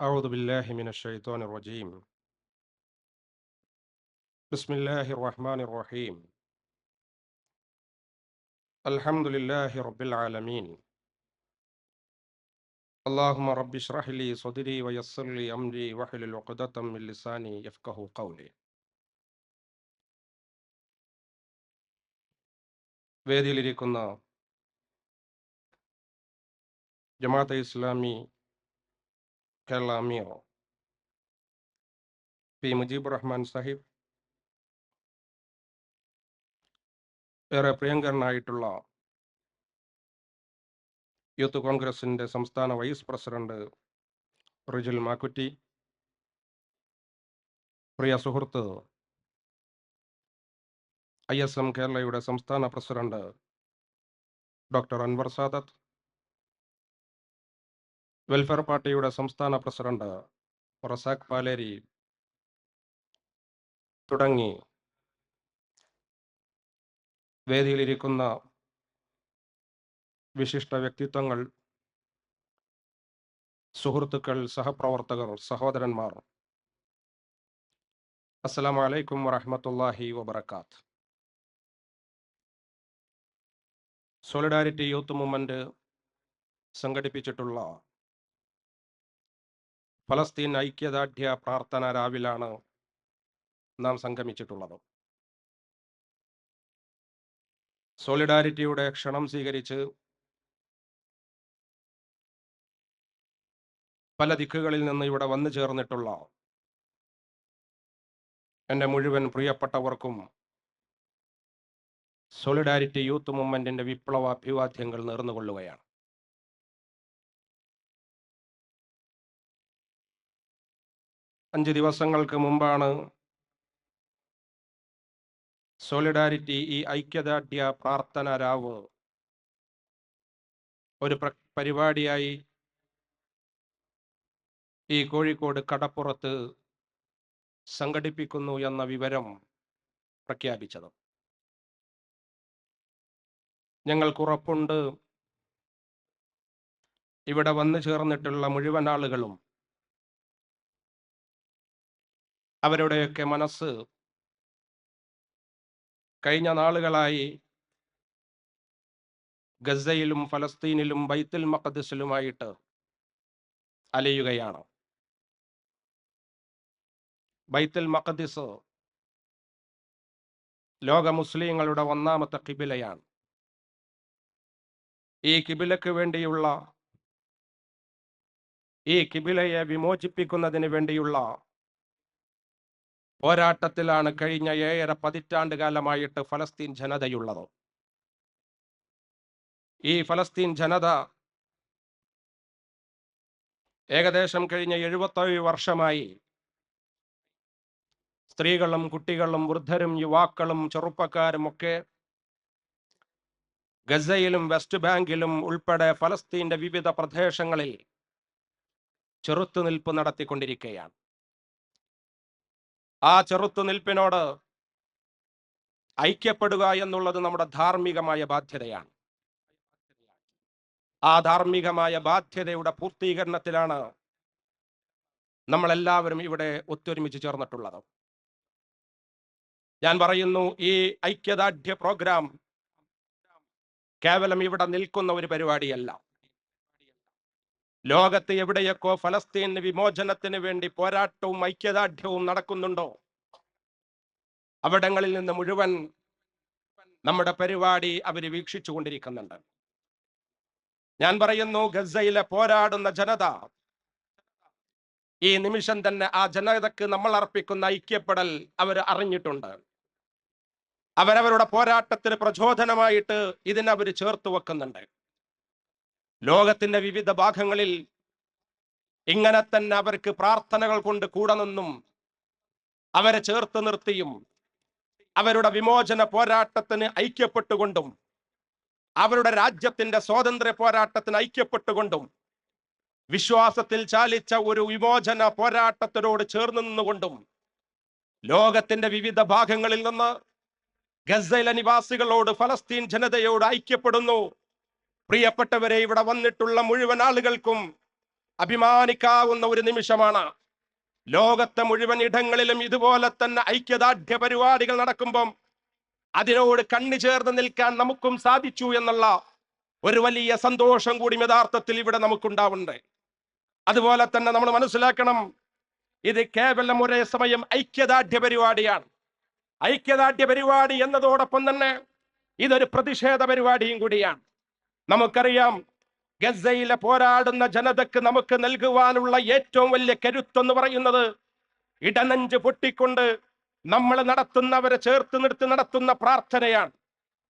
أعوذ بالله من الشيطان الرجيم بسم الله الرحمن الرحيم الحمد لله رب العالمين اللهم رب اشرح لي صدري ويسر لي أمري واحلل عقدة من لساني يفقه قولي വേദിയിലിരിക്കുന്ന ജമാഅത്തെ ഇസ്ലാമി കേരള അമീർ പി മുജീബ് റഹ്മാൻ സാഹിബ് ഏറെ പ്രിയങ്കരനായിട്ടുള്ള യൂത്ത് കോൺഗ്രസിന്റെ സംസ്ഥാന വൈസ് പ്രസിഡന്റ് റിജുൽ മാക്കുറ്റി. പ്രിയ സുഹൃത്ത് ഐ എസ് എം കേരളയുടെ സംസ്ഥാന president doctor Anwar Sadath. Welfare പാർട്ടിയുടെ സംസ്ഥാന പ്രസിഡന്റ് റസാഖ് പാലേരി തുടങ്ങി വേദിയിലിരിക്കുന്ന വിശിഷ്ട വ്യക്തിത്വങ്ങൾ സുഹൃത്തുക്കൾ സഹപ്രവർത്തകർ സഹോദരന്മാർ. അസ്സലാമു വലൈക്കും വറഹമത്തല്ലാഹി വബറകാത്ത്. സോളിഡാരിറ്റി യൂത്ത് മൂവ്മെന്റ് സംഘടിപ്പിച്ചിട്ടുള്ള ഫലസ്തീൻ ഐക്യദാർഢ്യ പ്രാർത്ഥന രാവിലാണ് നാം സംഗമിച്ചിട്ടുള്ളത്. സോളിഡാരിറ്റിയുടെ ക്ഷണം സ്വീകരിച്ച് പല ദിക്കുകളിൽ നിന്ന് ഇവിടെ വന്നു ചേർന്നിട്ടുള്ള എന്റെ മുഴുവൻ പ്രിയപ്പെട്ടവർക്കും സോളിഡാരിറ്റി യൂത്ത് മൂവ്മെന്റിന്റെ വിപ്ലവ അഭിവാദ്യങ്ങൾ നേർന്നുകൊള്ളുകയാണ്. അഞ്ച് ദിവസങ്ങൾക്ക് മുമ്പാണ് സോളിഡാരിറ്റി ഈ ഐക്യദാർഢ്യ പ്രാർത്ഥന രാവ് ഒരു പ്ര- പരിപാടിയായി ഈ കോഴിക്കോട് കടപ്പുറത്ത് സംഘടിപ്പിക്കുന്നു എന്ന വിവരം പ്രഖ്യാപിച്ചത്. ഞങ്ങൾക്ക് ഉറപ്പുണ്ട്. ഇവിടെ വന്നു ചേർന്നിട്ടുള്ള മുഴുവൻ ആളുകളും അവരുടെയൊക്കെ മനസ്സ് കഴിഞ്ഞ നാളുകളായി ഗസയിലും ഫലസ്തീനിലും ബൈത്തുൽ മഖദസിലുമായിട്ട് അലയുകയാണ്. ബൈത്തുൽ മഖദിസ് ലോക മുസ്ലിങ്ങളുടെ ഒന്നാമത്തെ കിബിലയാണ് ഈ കിബിലക്ക് വേണ്ടിയുള്ള ഈ കിബിലയെ വിമോചിപ്പിക്കുന്നതിന് വേണ്ടിയുള്ള പോരാട്ടത്തിലാണ് കഴിഞ്ഞ ഏഴര പതിറ്റാണ്ട് കാലമായിട്ട് ഫലസ്തീൻ ജനതയുള്ളത്. ഈ ഫലസ്തീൻ ജനത ഏകദേശം കഴിഞ്ഞ എഴുപത്തേഴ് വർഷമായി സ്ത്രീകളും കുട്ടികളും വൃദ്ധരും യുവാക്കളും ചെറുപ്പക്കാരും ഒക്കെ ഗസയിലും വെസ്റ്റ് ബാങ്കിലും ഉൾപ്പെടെ ഫലസ്തീന്റെ വിവിധ പ്രദേശങ്ങളിൽ ചെറുത്തുനിൽപ്പ് നടത്തിക്കൊണ്ടിരിക്കുകയാണ്. ആ ചെറുത്തുനിൽപ്പിനോട് ഐക്യപ്പെടുക എന്നുള്ളത് നമ്മുടെ ധാർമ്മികമായ ബാധ്യതയാണ്. ആ ധാർമ്മികമായ ബാധ്യതയുടെ പൂർത്തീകരണത്തിലാണ് നമ്മളെല്ലാവരും ഇവിടെ ഒത്തൊരുമിച്ച് ചേർന്നിട്ടുള്ളത്. ഞാൻ പറയുന്നു ഈ ഐക്യദാഢ്യ പ്രോഗ്രാം കേവലം ഇവിടെ നിൽക്കുന്ന ഒരു പരിപാടിയല്ല. ലോകത്ത് എവിടെയൊക്കെ ഫലസ്തീൻ വിമോചനത്തിന് വേണ്ടി പോരാട്ടവും ഐക്യദാർഢ്യവും നടക്കുന്നുണ്ടോ? അവിടങ്ങളിൽ നിന്ന് മുഴുവൻ നമ്മുടെ പരിപാടി അവർ വീക്ഷിച്ചു കൊണ്ടിരിക്കുന്നുണ്ട് ഞാൻ പറയുന്നു ഗസയിലെ പോരാടുന്ന ജനത ഈ നിമിഷം തന്നെ ആ ജനതക്ക് നമ്മൾ അർപ്പിക്കുന്ന ഐക്യപ്പെടൽ അവർ അറിഞ്ഞിട്ടുണ്ട്. അവരവരുടെ പോരാട്ടത്തിന് പ്രചോദനമായിട്ട് ഇതിനവർ ചേർത്ത് വെക്കുന്നുണ്ട്. ലോകത്തിന്റെ വിവിധ ഭാഗങ്ങളിൽ ഇങ്ങനെ തന്നെ അവർക്ക് പ്രാർത്ഥനകൾ കൊണ്ട് കൂടെ നിന്നും അവരെ ചേർത്ത് നിർത്തിയും അവരുടെ വിമോചന പോരാട്ടത്തിന് ഐക്യപ്പെട്ടുകൊണ്ടും അവരുടെ രാജ്യത്തിന്റെ സ്വാതന്ത്ര്യ പോരാട്ടത്തിന് ഐക്യപ്പെട്ടുകൊണ്ടും വിശ്വാസത്തിൽ ചാലിച്ച ഒരു വിമോചന പോരാട്ടത്തിനോട് ചേർന്ന് നിന്നുകൊണ്ടും ലോകത്തിന്റെ വിവിധ ഭാഗങ്ങളിൽ നിന്ന് ഗസയിലെ നിവാസികളോട് ഫലസ്തീൻ ജനതയോട് ഐക്യപ്പെടുന്നു. പ്രിയപ്പെട്ടവരെ ഇവിടെ വന്നിട്ടുള്ള മുഴുവൻ ആളുകൾക്കും അഭിമാനിക്കാവുന്ന ഒരു നിമിഷമാണ്. ലോകത്തെ മുഴുവൻ ഇടങ്ങളിലും ഇതുപോലെ തന്നെ ഐക്യദാർഢ്യ പരിപാടികൾ നടക്കുമ്പം അതിനോട് കണ്ണു ചേർന്ന് നിൽക്കാൻ നമുക്കും സാധിച്ചു എന്നുള്ള ഒരു വലിയ സന്തോഷം കൂടി യഥാർത്ഥത്തിൽ ഇവിടെ നമുക്കുണ്ടാവുന്നുണ്ട് അതുപോലെ തന്നെ നമ്മൾ മനസ്സിലാക്കണം ഇത് കേവലം ഒരേ സമയം ഐക്യദാർഢ്യ പരിപാടിയാണ്. ഐക്യദാർഢ്യ പരിപാടി എന്നതോടൊപ്പം തന്നെ ഇതൊരു പ്രതിഷേധ പരിപാടിയും കൂടിയാണ്. നമുക്കറിയാം ഗസയിലെ പോരാടുന്ന ജനതക്ക് നമുക്ക് നൽകുവാനുള്ള ഏറ്റവും വലിയ കരുത്തെന്ന് പറയുന്നത് ഇടനഞ്ച് പൊട്ടിക്കൊണ്ട് നമ്മൾ നടത്തുന്നവരെ ചേർത്ത് നിർത്തി നടത്തുന്ന പ്രാർത്ഥനയാണ്.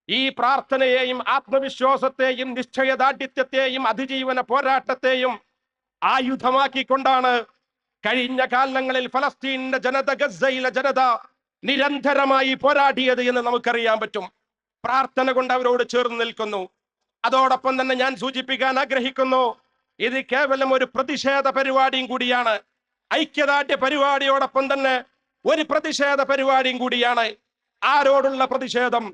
ഈ പ്രാർത്ഥനയെയും ആത്മവിശ്വാസത്തെയും നിശ്ചയദാർഢ്യത്തെയും അതിജീവന പോരാട്ടത്തെയും ആയുധമാക്കിക്കൊണ്ടാണ് കഴിഞ്ഞ കാലങ്ങളിൽ ഫലസ്തീനിന്റെ ജനത ഗസയിലെ ജനത നിരന്തരമായി പോരാടിയത് എന്ന് നമുക്കറിയാൻ പറ്റും. പ്രാർത്ഥന കൊണ്ട് അവരോട് ചേർന്ന് നിൽക്കുന്നു. അതോടൊപ്പം തന്നെ ഞാൻ സൂചിപ്പിക്കാൻ ആഗ്രഹിക്കുന്നു. ഇത് കേവലം ഒരു പ്രതിഷേധ പരിപാടിയും കൂടിയാണ്. ഐക്യദാർഢ്യ പരിപാടിയോടൊപ്പം തന്നെ ഒരു പ്രതിഷേധ പരിപാടിയും കൂടിയാണ്. ആരോടുള്ള പ്രതിഷേധം?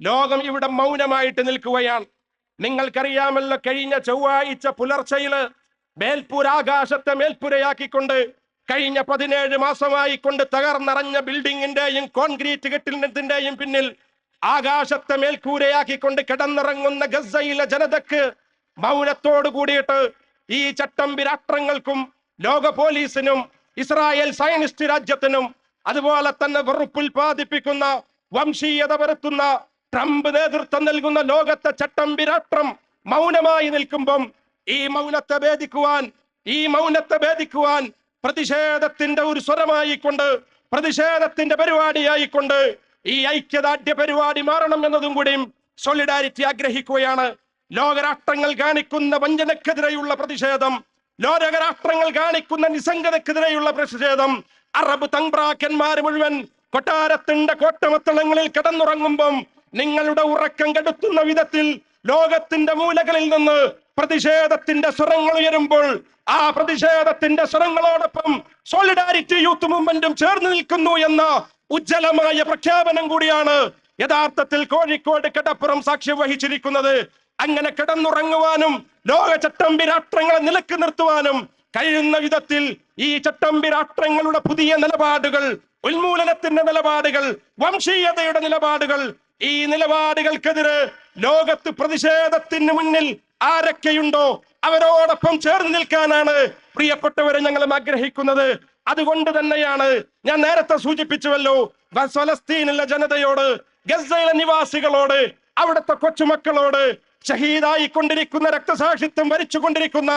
ലോകം ഇവിടെ മൗനമായിട്ട് നിൽക്കുകയാണ്. നിങ്ങൾക്കറിയാമല്ലോ കഴിഞ്ഞ ചൊവ്വാഴ്ച പുലർച്ചയിൽ മേൽപ്പുരാകാശത്തെ മേൽപ്പുരയാക്കിക്കൊണ്ട് കഴിഞ്ഞ പതിനേഴ് മാസമായി കൊണ്ട് തകർന്നറഞ്ഞ ബിൽഡിങ്ങിന്റെയും കോൺക്രീറ്റ് കെട്ടിടത്തിന്റെയും പിന്നിൽ ആകാശത്തെ മേൽക്കൂരയാക്കിക്കൊണ്ട് കിടന്നിറങ്ങുന്ന ഗസയിലെ ജനതക്ക് മൗനത്തോട് കൂടിയിട്ട് ഈ ചട്ടമ്പി രാഷ്ട്രങ്ങൾക്കും ലോക പോലീസിനും ഇസ്രായേൽ സയനിസ്റ്റ് രാജ്യത്തിനും അതുപോലെ തന്നെ വെറുപ്പുൽപാദിപ്പിക്കുന്ന വംശീയത വരുത്തുന്ന ട്രംപ് നേതൃത്വം നൽകുന്ന ലോകത്തെ ചട്ടമ്പി രാഷ്ട്രം മൗനമായി നിൽക്കുമ്പം ഈ മൗനത്തെ ഭേദിക്കുവാൻ ഈ മൗനത്തെ ഭേദിക്കുവാൻ പ്രതിഷേധത്തിന്റെ ഒരു സ്വരമായിക്കൊണ്ട് പ്രതിഷേധത്തിന്റെ പരിപാടിയായിക്കൊണ്ട് ഈ ഐക്യദാർഢ്യ പരിപാടി മാറണം എന്നതും കൂടിയും സോളിഡാരിറ്റി ആഗ്രഹിക്കുകയാണ്. ലോകരാഷ്ട്രങ്ങൾ കാണിക്കുന്ന വഞ്ചനക്കെതിരെയുള്ള പ്രതിഷേധം ലോകരാഷ്ട്രങ്ങൾ കാണിക്കുന്ന നിസ്സംഗതക്കെതിരെയുള്ള പ്രതിഷേധം അറബ് തങ്ക്രാക്കന്മാർ മുഴുവൻ കൊട്ടാരത്തിന്റെ കോട്ടമത്തളങ്ങളിൽ കിടന്നുറങ്ങുമ്പം നിങ്ങളുടെ ഉറക്കം കെടുത്തുന്ന വിധത്തിൽ ലോകത്തിന്റെ മൂലകളിൽ നിന്ന് പ്രതിഷേധത്തിന്റെ സ്വരങ്ങൾ ഉയരുമ്പോൾ ആ പ്രതിഷേധത്തിന്റെ സ്വരങ്ങളോടൊപ്പം സോളിഡാരിറ്റി യൂത്ത് മൂവ്മെന്റും ചേർന്ന് നിൽക്കുന്നു എന്ന ഉജ്ജ്വലമായ പ്രഖ്യാപനം കൂടിയാണ്. യഥാർത്ഥത്തിൽ കോഴിക്കോട് കടപ്പുറം സാക്ഷ്യം വഹിച്ചിരിക്കുന്നത്. അങ്ങനെ കിടന്നുറങ്ങുവാനും ലോക ചട്ടമ്പി രാഷ്ട്രങ്ങളെ നിലയ്ക്ക് നിർത്തുവാനും കഴിയുന്ന വിധത്തിൽ ഈ ചട്ടമ്പി രാഷ്ട്രങ്ങളുടെ പുതിയ നിലപാടുകൾ ഉന്മൂലനത്തിന്റെ നിലപാടുകൾ വംശീയതയുടെ നിലപാടുകൾ ഈ നിലപാടുകൾക്കെതിരെ ലോകത്ത് പ്രതിഷേധത്തിന് മുന്നിൽ ആരൊക്കെയുണ്ടോ അവരോടൊപ്പം ചേർന്ന് നിൽക്കാനാണ് പ്രിയപ്പെട്ടവരെ ഞങ്ങളും ആഗ്രഹിക്കുന്നത്. അതുകൊണ്ട് തന്നെയാണ് ഞാൻ നേരത്തെ സൂചിപ്പിച്ചുവല്ലോ ഫലസ്തീനിലെ ജനതയോട് ഗസയിലെ നിവാസികളോട് അവിടുത്തെ കൊച്ചുമക്കളോട് ഷഹീദായി കൊണ്ടിരിക്കുന്ന രക്തസാക്ഷിത്വം വരിച്ചുകൊണ്ടിരിക്കുന്ന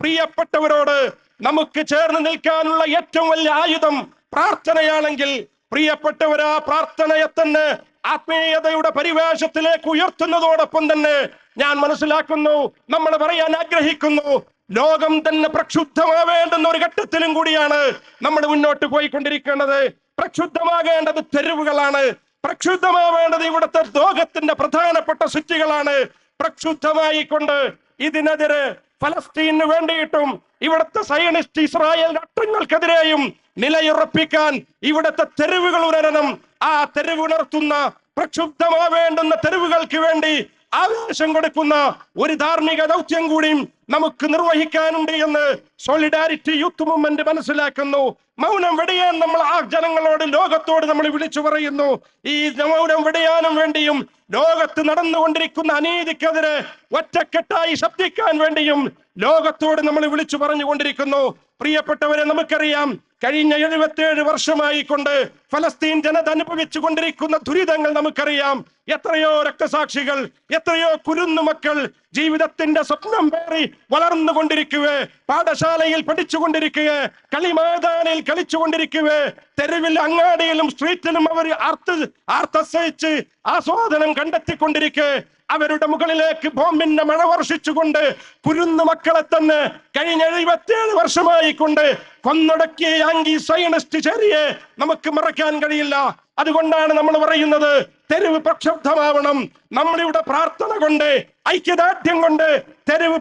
പ്രിയപ്പെട്ടവരോട് നമുക്ക് ചേർന്ന് നിൽക്കാനുള്ള ഏറ്റവും വലിയ ആയുധം പ്രാർത്ഥനയാണെങ്കിൽ പ്രിയപ്പെട്ടവരാ പ്രാർത്ഥനയെ തന്നെ ആത്മീയതയുടെ പരിവേഷത്തിലേക്ക് ഉയർത്തുന്നതോടൊപ്പം തന്നെ ഞാൻ മനസ്സിലാക്കുന്നു നമ്മൾ പറയാൻ ആഗ്രഹിക്കുന്നു ലോകം തന്നെ പ്രക്ഷുബ്ധമാവേണ്ടുന്ന ഒരു ഘട്ടത്തിലും കൂടിയാണ് നമ്മൾ മുന്നോട്ട് പോയിക്കൊണ്ടിരിക്കേണ്ടത്. പ്രക്ഷുബ്ധമാകേണ്ടത് തെരുവുകളാണ്. പ്രക്ഷുബ്ധമാവേണ്ടത് ഇവിടുത്തെ ലോകത്തിന്റെ പ്രധാനപ്പെട്ട സ്വിച്ചുകളാണ് പ്രക്ഷുബ്ധമായിക്കൊണ്ട് ഇതിനെതിരെ ഫലസ്തീനു വേണ്ടിയിട്ടും ഇവിടുത്തെ സയനിസ്റ്റ് ഇസ്രായേൽ രാഷ്ട്രങ്ങൾക്കെതിരെയും നിലയുറപ്പിക്കാൻ ഇവിടുത്തെ തെരുവുകൾ ഉണരണം ആ തെരുവുണർത്തുന്ന പ്രക്ഷുബ്ധമാവേണ്ടുന്ന തെരുവുകൾക്ക് വേണ്ടി ആവേശം കൊടുക്കുന്ന ഒരു ധാർമ്മിക ദൗത്യം കൂടിയും നമുക്ക് നിർവഹിക്കാനുണ്ട് എന്ന് സോളിഡാരിറ്റി യൂത്ത് മൂവ്മെന്റ് മനസ്സിലാക്കുന്നു. മൗനം വെടിയാൻ നമ്മൾ ആ ജനങ്ങളോട് ലോകത്തോട് നമ്മൾ വിളിച്ചു പറയുന്നു. ഈ മൗനം വെടിയാനും വേണ്ടിയും ലോകത്ത് നടന്നുകൊണ്ടിരിക്കുന്ന അനീതിക്കെതിരെ ഒറ്റക്കെട്ടായി ശബ്ദിക്കാൻ വേണ്ടിയും ലോകത്തോട് നമ്മൾ വിളിച്ചു പറഞ്ഞുകൊണ്ടിരിക്കുന്നു. പ്രിയപ്പെട്ടവരെ നമുക്കറിയാം കഴിഞ്ഞ എഴുപത്തിയേഴ് വർഷമായി കൊണ്ട് ഫലസ്തീൻ ജനത അനുഭവിച്ചു കൊണ്ടിരിക്കുന്ന ദുരിതങ്ങൾ നമുക്കറിയാം. എത്രയോ രക്തസാക്ഷികൾ എത്രയോ കുരുന്നു മക്കൾ ജീവിതത്തിന്റെ സ്വപ്നം പേറി വളർന്നു കൊണ്ടിരിക്കുക പാഠശാലയിൽ പഠിച്ചുകൊണ്ടിരിക്കുകയെ കളിമൈതാനിൽ കളിച്ചുകൊണ്ടിരിക്കുകയെ തെരുവിൽ അങ്ങാടിയിലും സ്ട്രീറ്റിലും അവർ ആർത്ത് ആർത്തസഹിച്ച് ആസ്വാദനം കണ്ടെത്തിക്കൊണ്ടിരിക്കെ. അവരുടെ മുകളിലേക്ക് ബോംബിന്റെ മഴ വർഷിച്ചുകൊണ്ട് കുരുന്നു മക്കളെ തന്നെ കഴിഞ്ഞ എഴുപത്തിയേഴ് വർഷമായി കൊണ്ട് കൊന്നൊടക്കിയ യാങ്കി സൈനിസ്റ്റ് ചെറിയെ നമുക്ക് മറക്കാൻ കഴിയില്ല. അതുകൊണ്ടാണ് നമ്മൾ പറയുന്നത് തെരുവ് പ്രക്ഷുബ്ധമാവണം. നമ്മളിവിടെ പ്രാർത്ഥന കൊണ്ട് ഐക്യദാർഢ്യം കൊണ്ട് തെരുവ്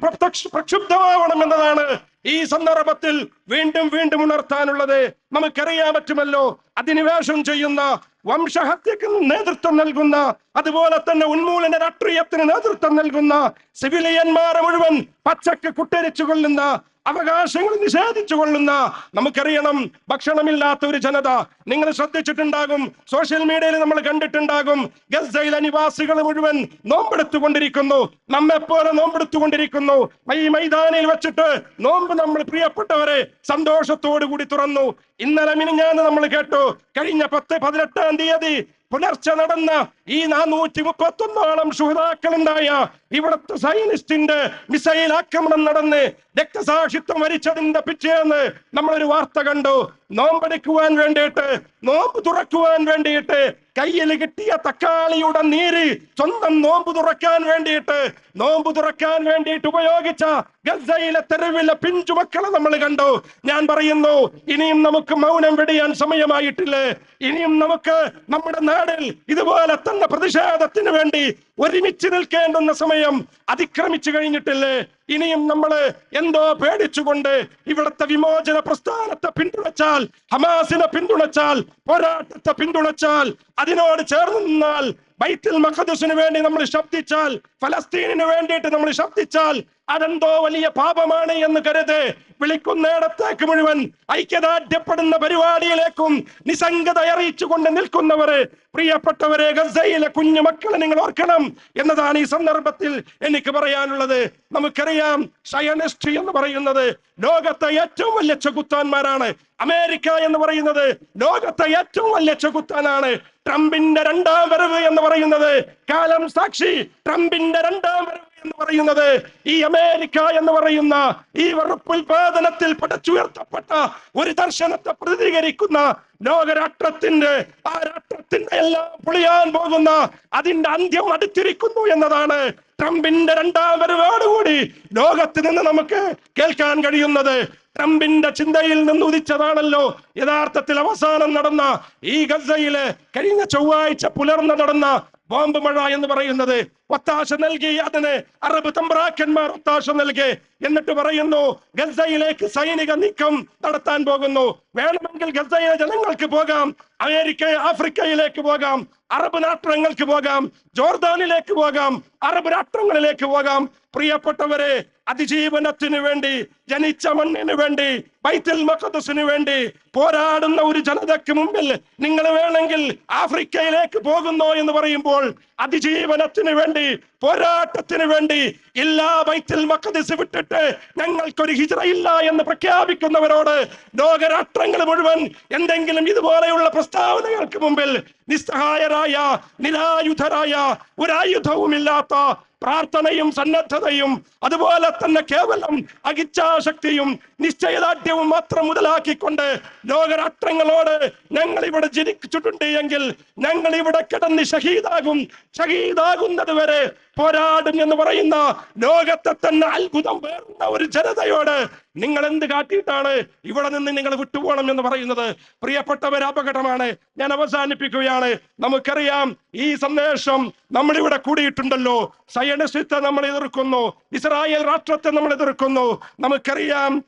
പ്രക്ഷുബ്ധമാവണം എന്നതാണ് ഈ സന്ദർഭത്തിൽ വീണ്ടും വീണ്ടും ഉണർത്താനുള്ളത്. നമുക്കറിയാൻ പറ്റുമല്ലോ അധിനിവേശം ചെയ്യുന്ന വംശഹത്യക്ക് നേതൃത്വം നൽകുന്ന അതുപോലെ തന്നെ ഉന്മൂലന രാഷ്ട്രീയത്തിന് നേതൃത്വം നൽകുന്ന സിവിലിയന്മാരെ മുഴുവൻ പച്ചക്ക് കുട്ടരിച്ചു കൊള്ളുന്ന അവകാശങ്ങൾ നിഷേധിച്ചു കൊള്ളുന്ന നമുക്കറിയണം ഭക്ഷണമില്ലാത്ത ഒരു ജനത നിങ്ങൾ ശ്രദ്ധിച്ചിട്ടുണ്ടാകും സോഷ്യൽ മീഡിയയിൽ നമ്മൾ കണ്ടിട്ടുണ്ടാകും ഗസയിലെ നിവാസികൾ മുഴുവൻ നോമ്പെടുത്തുകൊണ്ടിരിക്കുന്നു നമ്മെപ്പോലെ നോമ്പെടുത്തുകൊണ്ടിരിക്കുന്നു. ഈ മൈതാനിൽ വെച്ചിട്ട് നോമ്പ് നമ്മൾ പ്രിയപ്പെട്ടവരെ സന്തോഷത്തോടു കൂടി തുറന്നു. ഇന്നലെ മിനിഞ്ഞാന്ന് നമ്മൾ കേട്ടു കഴിഞ്ഞ പത്ത് പതിനെട്ടാം തീയതി പുലർച്ചെ നടന്ന ഈ നാനൂറ്റി മുപ്പത്തൊന്നോളം സുഹൃതാക്കളുണ്ടായ ഇവിടുത്തെ സൈനിസ്റ്റിന്റെ മിസൈൽ ആക്രമണം നടന്ന് രക്തസാക്ഷിത്വം വരിച്ചതിന്റെ പിറ്റേന്ന് നമ്മളൊരു വാർത്ത കണ്ടു. നോമ്പെടുക്കുവാൻ വേണ്ടിയിട്ട് നോമ്പ് തുറക്കുവാൻ വേണ്ടിയിട്ട് കയ്യിൽ കിട്ടിയ തക്കാളിയുടെ നീര് സ്വന്തം നോമ്പ് തുറക്കാൻ വേണ്ടിയിട്ട് നോമ്പ് തുറക്കാൻ വേണ്ടിയിട്ട് ഉപയോഗിച്ച ഗസയിലെ തെരുവിലെ പിഞ്ചുമക്കളെ നമ്മൾ കണ്ടു. ഞാൻ പറയുന്നു ഇനിയും നമുക്ക് മൗനം വെടിയാൻ സമയമായിട്ടില്ലേ? ഇനിയും നമുക്ക് നമ്മുടെ നാടിൽ ഇതുപോലെ തന്നെ പ്രതിഷേധത്തിന് വേണ്ടി ഒരുമിച്ച് നിൽക്കേണ്ടുന്ന സമയം അതിക്രമിച്ചു കഴിഞ്ഞിട്ടില്ലേ? ഇനിയും നമ്മൾ എന്തോ പേടിച്ചുകൊണ്ട് ഇവിടുത്തെ വിമോചന പ്രസ്ഥാനത്തെ പിന്തുണച്ചാൽ ഹമാസിനെ പിന്തുണച്ചാൽ പോരാട്ടത്തെ പിന്തുണച്ചാൽ അതിനോട് ചേർന്ന് നിന്നാൽ ബൈത്തിൽ മഖദസിന് വേണ്ടി നമ്മൾ ശബ്ദിച്ചാൽ ഫലസ്തീനിന് വേണ്ടിയിട്ട് നമ്മൾ ശബ്ദിച്ചാൽ അതെന്തോ വലിയ പാപമാണ് എന്ന് കരുത് വിളിക്കുന്നിടത്തേക്ക് മുഴുവൻ ഐക്യദാർഢ്യപ്പെടുന്ന പരിപാടിയിലേക്കും നിസംഗത അറിയിച്ചുകൊണ്ട് നിൽക്കുന്നവര് പ്രിയപ്പെട്ടവരെ ഗസയിലെ കുഞ്ഞു മക്കളെ നിങ്ങൾ ഓർക്കണം എന്നതാണ് ഈ സന്ദർഭത്തിൽ എനിക്ക് പറയാനുള്ളത്. നമുക്കറിയാം സയനിസ്റ്റ് എന്ന് പറയുന്നത് ലോകത്തെ ഏറ്റവും വലിയ ചെകുത്താന്മാരാണ്. അമേരിക്ക എന്ന് പറയുന്നത് ലോകത്തെ ഏറ്റവും വലിയ ചെകുത്താനാണ്. ട്രംപിന്റെ രണ്ടാം വരവ് എന്ന് പറയുന്നത്. കാലം സാക്ഷി ട്രംപിന്റെ രണ്ടാം വരവ് എന്ന് പറയുന്നത് ഈ അമേരിക്ക എന്ന് പറയുന്ന ഈ വെറുപ്പുൽപാദനത്തിൽ പടച്ചുയർത്തപ്പെട്ട ഒരു ദർശനത്തെ പ്രതികരിക്കുന്ന ലോകരാഷ്ട്രത്തിന്റെ ആ രാഷ്ട്രത്തിന്റെ എല്ലാം പൊളിയാൻ പോകുന്ന അതിന്റെ അന്ത്യം അടുത്തിരിക്കുന്നു എന്നതാണ് ട്രംപിന്റെ രണ്ടാം വരവോടുകൂടി ലോകത്ത് നിന്ന് നമുക്ക് കേൾക്കാൻ കഴിയുന്നത്. ട്രംപിന്റെ ചിന്തയിൽ നിന്ന് ഉദിച്ചതാണല്ലോ യഥാർത്ഥത്തിൽ അവസാനം നടന്ന ഈ ഗസയിലെ കഴിഞ്ഞ ചൊവ്വാഴ്ച പുലർന്ന് നടന്ന ബോംബ് മഴ എന്ന് പറയുന്നത് ഒത്താശ നൽകി അതിന് അറബ് തമ്പ്രാക്കന്മാർ ഒത്താശ നൽകി. എന്നിട്ട് പറയുന്നു ഗസയിലേക്ക് സൈനിക നീക്കം നടത്താൻ പോകുന്നു. വേണമെങ്കിൽ ഗസയിലെ ജനങ്ങൾക്ക് പോകാം അമേരിക്ക ആഫ്രിക്കയിലേക്ക് പോകാം അറബ് രാഷ്ട്രങ്ങൾക്ക് പോകാം ജോർദാനിലേക്ക് പോകാം അറബ് രാഷ്ട്രങ്ങളിലേക്ക് പോകാം. പ്രിയപ്പെട്ടവരെ അതിജീവനത്തിന് വേണ്ടി ജനിച്ച മണ്ണിന് വേണ്ടി ബൈത്തുൽ മക്കദസിന് വേണ്ടി പോരാടുന്ന ഒരു ജനതയ്ക്ക് മുമ്പിൽ നിങ്ങൾ വേണമെങ്കിൽ ആഫ്രിക്കയിലേക്ക് പോകുന്നോ എന്ന് പറയുമ്പോൾ അതിജീവനത്തിന് വേണ്ടി പോരാട്ടത്തിന് വേണ്ടി എല്ലാ ബൈത്തുൽ മക്കദസ് വിട്ടിട്ട് ഞങ്ങൾക്കൊരു ഹിജറയില്ല എന്ന് പ്രഖ്യാപിക്കുന്നവരോട് ലോകരാഷ്ട്രങ്ങൾ മുഴുവൻ എന്തെങ്കിലും ഇതുപോലെയുള്ള പ്രസ്താവനകൾക്ക് മുമ്പിൽ നിസ്സഹായരായ നിരായുധരായ ഒരായുധവുമില്ലാത്ത പ്രാർത്ഥനയും സന്നദ്ധതയും അതുപോലെ തന്നെ കേവലം അകിച്ഛാശക്തിയും നിശ്ചയദാർഢ്യവും മാത്രം മുതലാക്കിക്കൊണ്ട് ലോകരാഷ്ട്രങ്ങളോട് ഞങ്ങൾ ഇവിടെ ജനിച്ചിട്ടുണ്ട് എങ്കിൽ ഞങ്ങൾ ഇവിടെ കിടന്ന് ഷഹീദാകും. ഷഹീദാകുന്നത് വരെ പോരാടും എന്ന് പറയുന്ന ലോകത്തെ തന്നെ അത്ഭുതം വേറുന്ന ഒരു ജനതയോട് നിങ്ങൾ എന്ത് കാട്ടിയിട്ടാണ് ഇവിടെ നിന്ന് നിങ്ങൾ വിട്ടുപോകണം എന്ന് പറയുന്നത്? പ്രിയപ്പെട്ടവർ അപകടമാണ്. ഞാൻ അവസാനിപ്പിക്കുകയാണ്. നമുക്കറിയാം ഈ സന്ദേശം നമ്മളിവിടെ കൂടിയിട്ടുണ്ടല്ലോ. സയനിസത്തെ നമ്മൾ എതിർക്കുന്നു. ഇസ്രായേൽ രാഷ്ട്രത്തെ നമ്മൾ എതിർക്കുന്നു. നമുക്കറിയാം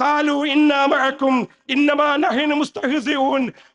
കാലു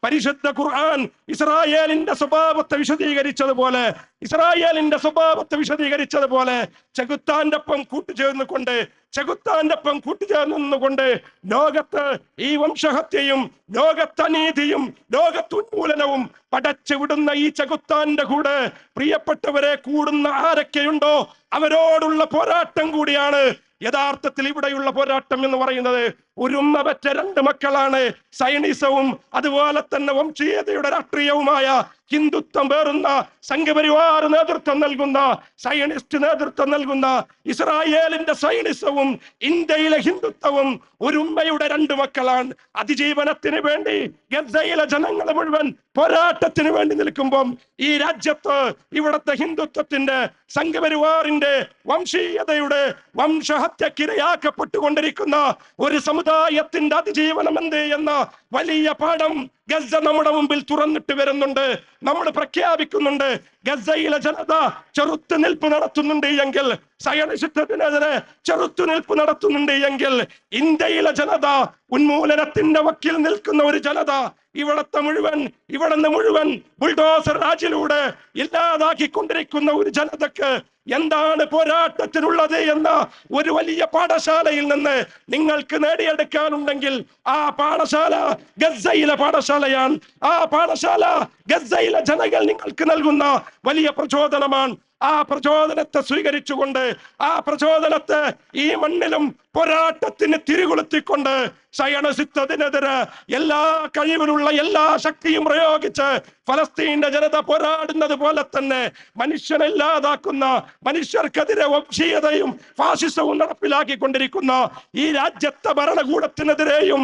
പരിശുദ്ധ ഖുർആൻ ഇസ്രായേലിന്റെ സ്വഭാവത്തെ വിശദീകരിച്ചതുപോലെ ഇസ്രായേലിന്റെ സ്വഭാവത്തെ വിശദീകരിച്ചതുപോലെ ചെകുത്താന്റെ ഒപ്പം കൂട്ടുചേർന്നുകൊണ്ട് ചെകുത്താന്റെ ഒപ്പം കൂട്ടുചേർന്നുകൊണ്ട് ലോകത്ത് ഈ വംശഹത്യയും ലോകത്തനീതിയും ലോകത്തുന്മൂലനവും പടച്ചു വിടുന്ന ഈ ചെകുത്താന്റെ കൂടെ പ്രിയപ്പെട്ടവരെ കൂടുന്ന ആരൊക്കെയുണ്ടോ? അവരോടുള്ള പോരാട്ടം കൂടിയാണ് യഥാർത്ഥത്തിൽ ഇവിടെയുള്ള പോരാട്ടം എന്ന് പറയുന്നത്. ഒരുമ്മ പറ്റ രണ്ട് മക്കളാണ് സൈനിസവും അതുപോലെ തന്നെ വംശീയതയുടെ രാഷ്ട്രീയവുമായ ഹിന്ദുത്വം പേറുന്ന സംഘപരിവാർ നേതൃത്വം നൽകുന്ന സയനിസ്റ്റ് നേതൃത്വം നൽകുന്ന ഇസ്രായേലിന്റെ സൈനിസവും ഇന്ത്യയിലെ ഹിന്ദുത്വവും ഒരുമ്മയുടെ രണ്ട് മക്കളാണ്. അതിജീവനത്തിന് വേണ്ടി ഗസയിലെ ജനങ്ങൾ മുഴുവൻ പോരാട്ടത്തിന് വേണ്ടി നിൽക്കുമ്പം ഈ രാജ്യത്ത് ഇവിടുത്തെ ഹിന്ദുത്വത്തിന്റെ സംഘപരിവാറിന്റെ വംശീയതയുടെ വംശഹത്യക്കിരയാക്കപ്പെട്ടുകൊണ്ടിരിക്കുന്ന ഒരു സമുദായത്തിന്റെ അതിജീവനം എന്ത് എന്ന വലിയ പാഠം ഗസ നമ്മുടെ മുമ്പിൽ തുറന്നിട്ട് വരുന്നുണ്ട്. നമ്മൾ പ്രഖ്യാപിക്കുന്നുണ്ട് ഗസയിലെ ജനത ചെറുത്തുനിൽപ്പ് നടത്തുന്നുണ്ട് എങ്കിൽ സയനിഷിത്വത്തിനെതിരെ ചെറുത്തുനിൽപ്പ് നടത്തുന്നുണ്ട് എങ്കിൽ ഇന്ത്യയിലെ ജനത ഉന്മൂലനത്തിന്റെ വക്കിൽ നിൽക്കുന്ന ഒരു ജനത ഇവിടത്തെ മുഴുവൻ ഇവിടുന്ന് മുഴുവൻ ബുൾഡോസർ രാജിലൂടെ ഇല്ലാതാക്കിക്കൊണ്ടിരിക്കുന്ന ഒരു ജനതക്ക് എന്താണ് പോരാട്ടത്തിനുള്ളത് എന്ന ഒരു വലിയ പാഠശാലയിൽ നിന്ന് നിങ്ങൾക്ക് നേടിയെടുക്കാനുണ്ടെങ്കിൽ ആ പാഠശാല ഗസയിലെ പാഠശാലയാണ്. ആ പാഠശാല ഗസയിലെ ജനങ്ങൾ നിങ്ങൾക്ക് നൽകുന്ന വലിയ പ്രചോദനമാണ്. ആ പ്രചോദനത്തെ സ്വീകരിച്ചുകൊണ്ട് ആ പ്രചോദനത്തെ ഈ മണ്ണിലും പോരാട്ടത്തിന് തിരികൊളുത്തിക്കൊണ്ട് ശയണസിത്തതിനെതിരെ എല്ലാ കഴിവിലുള്ള എല്ലാ ശക്തിയും പ്രയോഗിച്ച് ഫലസ്തീന്റെ ജനത പോരാടുന്നത് പോലെ തന്നെ മനുഷ്യനെ ഇല്ലാതാക്കുന്ന മനുഷ്യർക്കെതിരെ വംശീയതയും ഫാസിസവും നടപ്പിലാക്കിക്കൊണ്ടിരിക്കുന്ന ഈ രാജ്യത്തെ ഭരണകൂടത്തിനെതിരെയും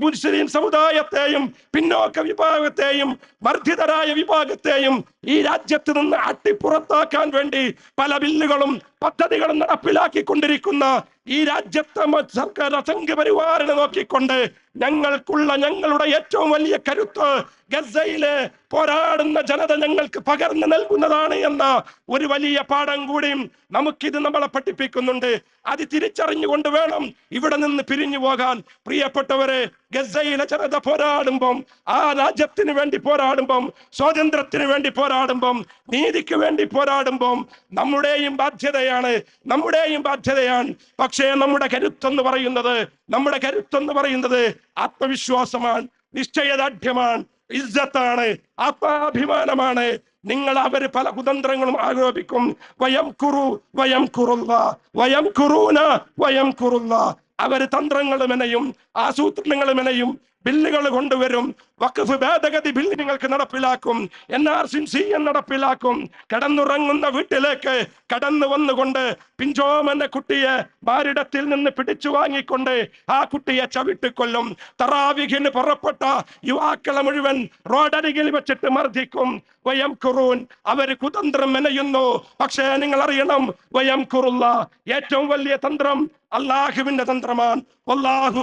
മുസ്ലിം സമുദായത്തെയും പിന്നോക്ക വിഭാഗത്തെയും വർദ്ധിതരായ വിഭാഗത്തെയും ഈ രാജ്യത്ത് നിന്ന് അട്ടിപ്പുറത്താക്കാൻ വേണ്ടി പല ബില്ലുകളും പദ്ധതികളും നടപ്പിലാക്കിക്കൊണ്ടിരിക്കുന്ന ഈ രാജ്യത്തെ സർക്കാർ സംഘപരിവാറിനെ നോക്കിക്കൊണ്ട് ഞങ്ങൾക്കുള്ള ഞങ്ങളുടെ ഏറ്റവും വലിയ കരുത്ത് ഗസയിലെ പോരാടുന്ന ജനത ഞങ്ങൾക്ക് പകർന്നു നൽകുന്നതാണ് എന്ന ഒരു വലിയ പാഠം കൂടിയും നമുക്കിത് നമ്മളെ പഠിപ്പിക്കുന്നുണ്ട്. അത് തിരിച്ചറിഞ്ഞുകൊണ്ട് വേണം ഇവിടെ നിന്ന് പിരിഞ്ഞു പോകാൻ. പ്രിയപ്പെട്ടവരെ ഗസയിലെ ജനത പോരാടുമ്പം ആ രാജ്യത്തിന് വേണ്ടി പോരാടുമ്പം സ്വാതന്ത്ര്യത്തിന് വേണ്ടി പോരാടുമ്പം നീതിക്ക് വേണ്ടി പോരാടുമ്പം നമ്മുടെയും ബാധ്യതയാണ് നമ്മുടെയും ബാധ്യതയാണ്. പക്ഷേ നമ്മുടെ കരുത്തെന്ന് പറയുന്നത് നമ്മുടെ കരുത്തെന്ന് പറയുന്നത് ആത്മവിശ്വാസമാണ് നിശ്ചയദാർഢ്യമാണ് ഇജ്ജത്താണ് ആത്മാഭിമാനമാണ്. നിങ്ങൾ അവർ പല കുതന്ത്രങ്ങളും ആരോപിക്കും. വയം കുറു വയം കുറുള്ള വയം കുറൂന വയം കുറുള്ള അവർ തന്ത്രങ്ങൾ മെനയും ആസൂത്രണങ്ങൾ മെനയും ബില്ലുകൾ കൊണ്ടുവരും. വഖഫ് ഭേദഗതി ബില്ല് നിങ്ങൾക്ക് നടപ്പിലാക്കും. N R C C N നടപ്പിലാക്കും. കടന്നുറങ്ങുന്ന വീട്ടിലേക്ക് കടന്നു വന്നുകൊണ്ട് പിഞ്ചോമന്റെ കുട്ടിയെ ഭാരിടത്തിൽ നിന്ന് പിടിച്ചു വാങ്ങിക്കൊണ്ട് ആ കുട്ടിയെ ചവിട്ടിക്കൊല്ലും. തറാവിഹിന് പുറപ്പെട്ട യുവാക്കളെ മുഴുവൻ റോഡരികിൽ വെച്ചിട്ട് മർദ്ദിക്കും. വയം കുറൂൻ. അവർ കുതന്ത്രം മെനയുന്നു. പക്ഷേ നിങ്ങൾ അറിയണം വയം കുറുള്ള ഏറ്റവും വലിയ തന്ത്രം അള്ളാഹുവിന്റെ തന്ത്രമാണ്. വല്ലാഹു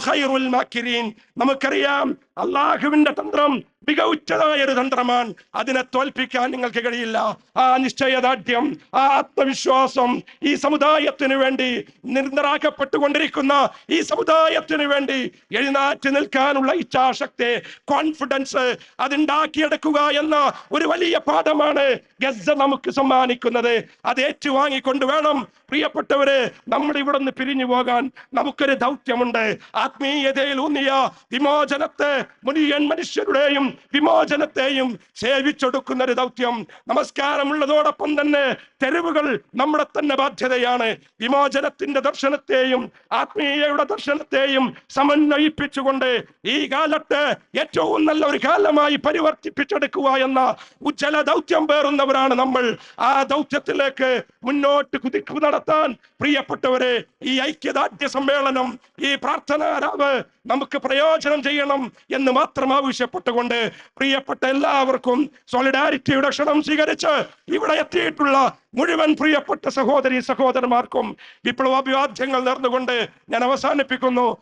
um, അള്ളാഹുവിന്റെ തന്ത്രം മികവുറ്റതായ ഒരു തന്ത്രമാണ്. അതിനെ തോൽപ്പിക്കാൻ നിങ്ങൾക്ക് കഴിയില്ല. ആ നിശ്ചയദാർഢ്യം ആ ആത്മവിശ്വാസം ഈ സമുദായത്തിന് വേണ്ടി നിർന്നറാക്കപ്പെട്ടുകൊണ്ടിരിക്കുന്ന ഈ സമുദായത്തിന് വേണ്ടി എഴുന്നേറ്റ് നിൽക്കാനുള്ള ഇച്ഛാശക്തി കോൺഫിഡൻസ് അതുണ്ടാക്കിയെടുക്കുക എന്ന ഒരു വലിയ പാഠമാണ് ഗസ്സ നമുക്ക് സമ്മാനിക്കുന്നത്. അത് ഏറ്റുവാങ്ങിക്കൊണ്ട് വേണം പ്രിയപ്പെട്ടവര് നമ്മൾ ഇവിടെ നിന്ന് പിരിഞ്ഞു പോകാൻ. നമുക്കൊരു ദൗത്യമുണ്ട്. ആത്മീയതയിൽ ഊന്നിയ വിമോചനത്തെ മുനിയൻ മനുഷ്യരുടെയും വിമോചനത്തെയും സേവിച്ചെടുക്കുന്ന ഒരു ദൗത്യം. നമസ്കാരമുള്ളതോടൊപ്പം തന്നെ തെരുവുകൾ നമ്മുടെ തന്നെ ബാധ്യതയാണ്. വിമോചനത്തിന്റെ ദർശനത്തെയും ആത്മീയയുടെ ദർശനത്തെയും സമന്വയിപ്പിച്ചുകൊണ്ട് ഈ കാലത്ത് ഏറ്റവും നല്ല ഒരു കാലമായി പരിവർത്തിപ്പിച്ചെടുക്കുക എന്ന ഉജ്ജല ദൗത്യം പേറുന്നവരാണ് നമ്മൾ. ആ ദൗത്യത്തിലേക്ക് മുന്നോട്ട് കുതിക്കു നടത്താൻ പ്രിയപ്പെട്ടവരെ ഈ ഐക്യദാർഢ്യ സമ്മേളനം ഈ പ്രാർത്ഥനാരാവ് നമുക്ക് പ്രയോജനം ചെയ്യണം. എന്ന് മാത്രം ആവശ്യപ്പെട്ടുകൊണ്ട് പ്രിയപ്പെട്ട എല്ലാവർക്കും സോളിഡാരിറ്റിയുടെ ക്ഷണം സ്വീകരിച്ച് ഇവിടെ എത്തിയിട്ടുള്ള മുഴുവൻ പ്രിയപ്പെട്ട സഹോദരി സഹോദരന്മാർക്കും വിപ്ലവാഭിവാദ്യങ്ങൾ നേർന്നുകൊണ്ട് ഞാൻ അവസാനിപ്പിക്കുന്നു.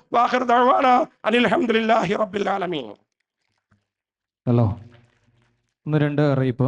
റബ്ബിൽ ആലമീൻ. ഹലോ. ഒന്ന് രണ്ട് അറിയിപ്പ്.